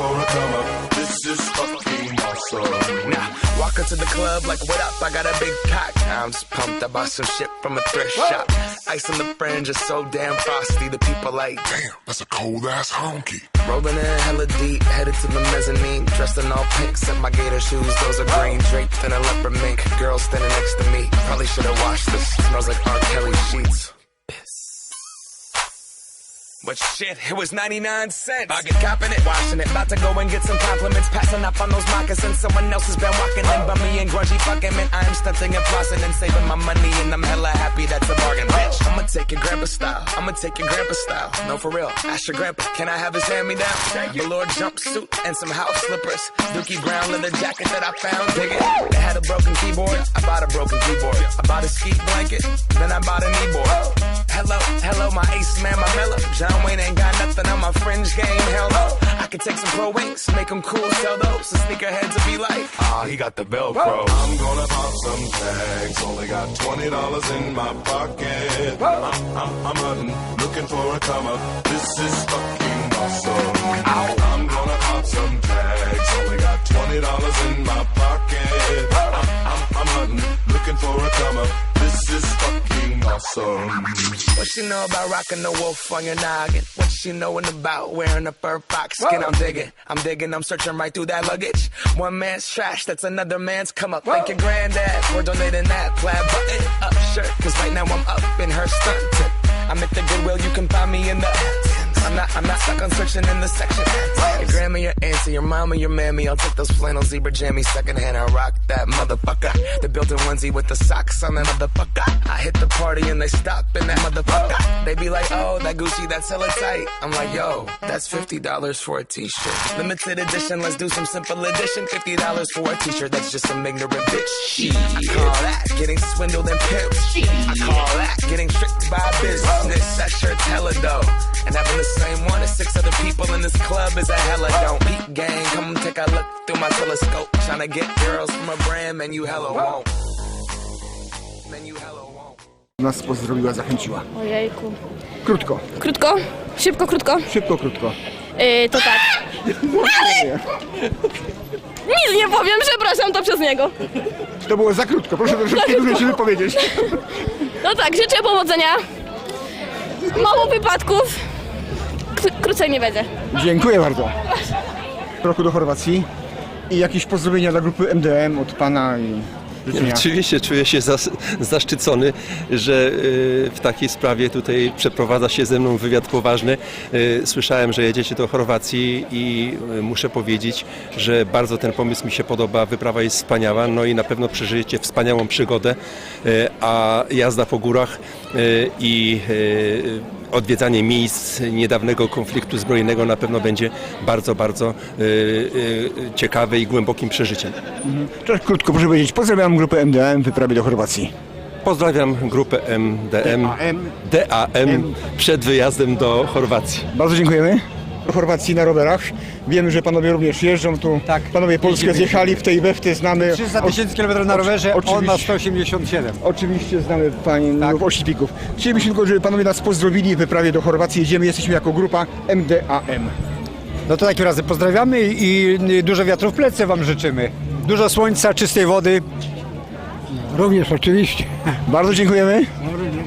for a come up. This is fucking awesome. Now, walk into the club like, what up? I got a big pack. I'm just pumped. I bought some shit from a thrift shop. Ice on the fringe is so damn frosty. The people like, Damn, that's a cold ass honky. rolling in hella deep, headed to the mezzanine. Dressed in all pink, set my gator shoes. Those are green, draped in a leopard mink. Girl standing next to me. Probably should have washed this. Smells like R. Kelly sheets. But shit, it was 99 cents. I get copping it, washing it. About to go and get some compliments. Passing up on those moccasins. Someone else has been walking in by me and grungy fucking man. I am stunting and flossing and saving my money. And I'm hella take your grandpa style. I'ma take your grandpa style. No, for real. Ask your grandpa, can I have his hand me down? Velour jumpsuit and some house slippers. Dookie brown leather jacket that I found. Dig it. They had a broken keyboard. I bought a broken keyboard. I bought a ski blanket. Then I bought a kneeboard. Hello, hello, my ace man, my mellow. John Wayne ain't got nothing on my fringe game. Hell no. I could take some pro wings, make them cool, sell those. The sneakerheads will be like, ah, he got the Velcro. I'm gonna pop some tags. Only got twenty dollars in my pocket. I'm, I'm, I'm hunting, looking for a come up. This is fucking awesome. I'm gonna pop some tags. What she know about rocking the wolf on your noggin? What she knowin' about wearing a fur fox skin? I'm digging, I'm digging, I'm searching right through that luggage. One man's trash, that's another man's come up. Thank your granddad for donating that plaid button up shirt. Cause right now I'm up in her stunting. I'm at the Goodwill, you can find me in the. I'm not, I'm not stuck on searching in the section. Your grandma, your auntie, your mama, your mammy. I'll take those flannel zebra jammies secondhand I rock that motherfucker. The built-in onesie with the socks on that motherfucker. I hit the party and they stop in that motherfucker. They be like, oh, that Gucci, that's hella tight. I'm like, yo, that's $50 for a t-shirt. Limited edition, let's do some simple edition. $50 for a t-shirt, that's just some ignorant bitch. Shit. I call that getting swindled and pimped. I call that getting tricked by business. That shirt's hella dope. And having the same one as six other people in this club is a hella don't. Beat gang, come take a look through my telescope. Tryna get girls from a brand, man, you hella won't. Man, you hella won't. nas pozdrowiła, zachęciła. Ojejku. Krótko, Krótko? Szybko, krótko? szybko, krótko. Yy, to tak. Nic nie powiem, przepraszam, to przez niego. To było za krótko, proszę troszeczkę dłużej się wypowiedzieć. No tak, życzę powodzenia. Mało wypadków. Kró- Krócej nie będzie. Dziękuję bardzo. Roku do Chorwacji i jakieś pozdrowienia dla grupy MDM od pana i życzenia. Oczywiście czuję się zas- zaszczycony, że y, w takiej sprawie tutaj przeprowadza się ze mną wywiad poważny. Y, Słyszałem, że jedziecie do Chorwacji i y, muszę powiedzieć, że bardzo ten pomysł mi się podoba. Wyprawa jest wspaniała, no i na pewno przeżyjecie wspaniałą przygodę, y, a jazda po górach y, i y, odwiedzanie miejsc niedawnego konfliktu zbrojnego na pewno będzie bardzo, bardzo y, y, ciekawe i głębokim przeżyciem. Teraz krótko, proszę powiedzieć, pozdrawiam grupę MDM w wyprawie do Chorwacji. Pozdrawiam grupę MDM, DAM. DAM przed wyjazdem do Chorwacji. Bardzo dziękujemy. Do Chorwacji na rowerach. Wiemy, że panowie również jeżdżą tu. Tak. Panowie Polskę zjechali w tej we w tej znamy. 300 tysięcy kilometrów na rowerze, on ma oczywiście. 187. Oczywiście znamy pani Tak. oślipików. Chcielibyśmy tylko, żeby panowie nas pozdrowili w wyprawie do Chorwacji. Jedziemy, jesteśmy jako grupa MDAM. No to takim razem pozdrawiamy i i dużo wiatru w plecy Wam życzymy. Dużo słońca, czystej wody. Również oczywiście. Bardzo dziękujemy.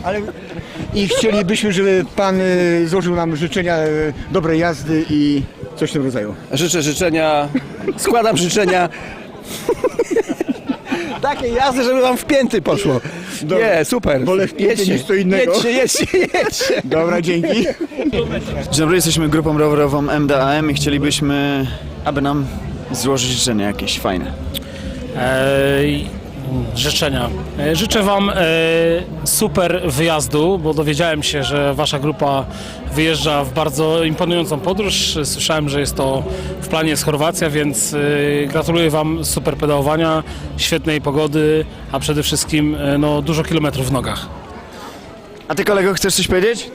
Ale... I chcielibyśmy, żeby pan y, złożył nam życzenia y, dobrej jazdy i coś w tym rodzaju. Życzę życzenia, składam życzenia takiej jazdy, żeby wam w pięty poszło. Nie, super. Wolę w pięty Jedźcie, niż co innego. Jedźcie, jedźcie, jedźcie. Dobra, dzięki. Dzień dobry, jesteśmy grupą rowerową MDAM i chcielibyśmy, aby nam złożyć życzenia jakieś fajne. Eee, życzenia. E, Życzę Wam e, super wyjazdu, bo dowiedziałem się, że Wasza grupa wyjeżdża w bardzo imponującą podróż. Słyszałem, że jest to w planie jest Chorwacja, więc e, gratuluję Wam super pedałowania, świetnej pogody, a przede wszystkim no, dużo kilometrów w nogach. A ty kolego chcesz coś powiedzieć?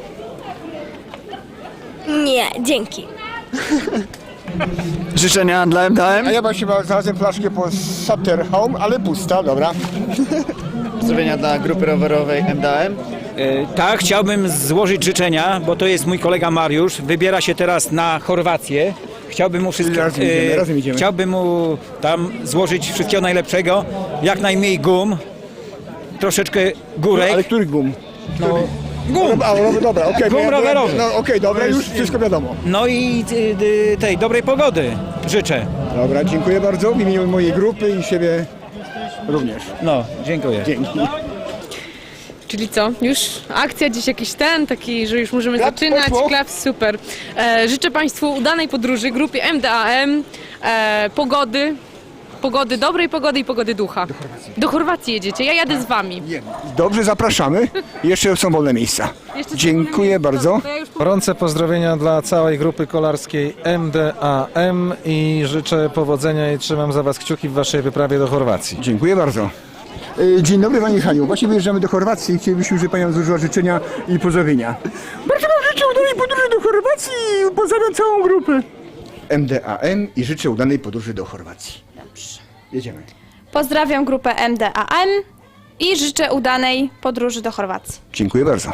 Nie, dzięki. Życzenia dla MDM? A ja właśnie znalazłem flaszkę po Sutter Home, ale pusta, dobra. Pozdrowienia dla grupy rowerowej MDM. E, Tak, chciałbym złożyć życzenia, bo to jest mój kolega Mariusz. Wybiera się teraz na Chorwację. Chciałbym mu wszystkiego. Razem idziemy, razem idziemy. Chciałbym mu tam złożyć wszystkiego najlepszego. Jak najmniej gum. Troszeczkę górek. Ale który gum? No, Gum! A, no, dobra, okej. Gum ja byłem- rowerowy. No okej, dobra, już wszystko wiadomo. no i y, y, tej dobrej pogody życzę. Dobra, dziękuję bardzo w imieniu mojej grupy i siebie również. No, dziękuję. Dzięki. Czyli co? Już akcja, dziś jakiś ten, taki, że już możemy Klaps zaczynać. poszło. Klaps, super. E, życzę Państwu udanej podróży, grupie MDAM, e, pogody, pogody, dobrej pogody i pogody ducha. Do Chorwacji. Do Chorwacji jedziecie, ja jadę z Wami. Dobrze, zapraszamy. Jeszcze są wolne miejsca. Jeszcze Dziękuję bardzo. To ja już Gorące pozdrowienia dla całej grupy kolarskiej MDAM i życzę powodzenia i trzymam za Was kciuki w Waszej wyprawie do Chorwacji. Dziękuję bardzo. E, Dzień dobry Pani Haniu. Właśnie wyjeżdżamy do Chorwacji i chcielibyśmy, żeby Pani złożyła życzenia i pozdrowienia. Bardzo Wam życzę udanej podróży do Chorwacji i pozdrawiam całą grupę. MDAM i życzę udanej podróży do Chorwacji. Dobrze. Jedziemy. Pozdrawiam grupę MDAM i życzę udanej podróży do Chorwacji. Dziękuję bardzo.